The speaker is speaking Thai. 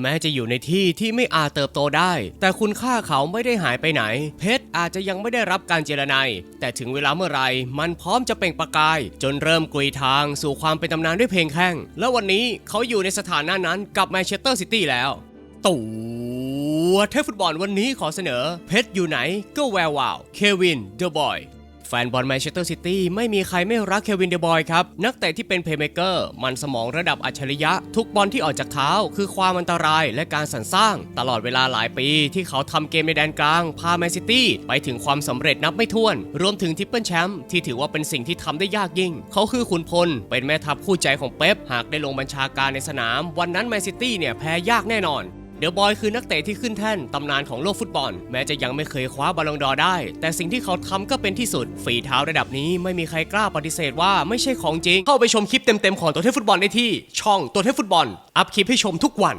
แม้จะอยู่ในที่ที่ไม่อาจเติบโตได้ แต่คุณค่าเขาไม่ได้หายไปไหน เพชรอาจจะยังไม่ได้รับการเจรไนายแต่ถึงเวลาเมื่อไรมันพร้อมจะเปล่งประกาย จนเริ่มกลุยทางสู่ความเป็นตำนานด้วยเพลงแข้ง และวันนี้เขาอยู่ในสถานะนั้นกับแมนเชสเตอร์ซิตี้แล้ว ตัวเทพฟุตบอลวันนี้ขอเสนอ เพชรอยู่ไหนก็แวววาว เควินเดอะบอย แฟนบอลแมนเชสเตอร์ซิตี้ไม่มีใครไม่รักเควินเดบอยครับ นักเตะที่เป็นเพลย์เมเกอร์มันสมองระดับอัจฉริยะ ทุกบอลที่ออกจากเท้า คือความอันตรายและการสรรสร้าง ตลอดเวลาหลายปีที่เขาทำเกมในแดนกลาง พาแมนซิตี้ไปถึงความสำเร็จนับไม่ถ้วน รวมถึงทิปเปิลแชมป์ที่ถือว่าเป็นสิ่งที่ทำได้ยากยิ่ง เขาคือขุนพล เป็นแม่ทัพคู่ใจของเป๊ปหากได้ลงบัญชาการในสนาม วันนั้นแมนซิตี้เนี่ยแพ้ยากแน่นอน เดอะบอยคือนักเตะที่ขึ้นแท่นตำนานของโลกฟุตบอล แม้จะยังไม่เคยคว้าบอลลงดอร์ได้ แต่สิ่งที่เขาทำก็เป็นที่สุด ฝีเท้าระดับนี้ไม่มีใครกล้าปฏิเสธว่าไม่ใช่ของจริง เข้าไปชมคลิปเต็มๆของตัวเทพฟุตบอลได้ที่ ช่องตัวเทพฟุตบอล อัพคลิปให้ชมทุกวัน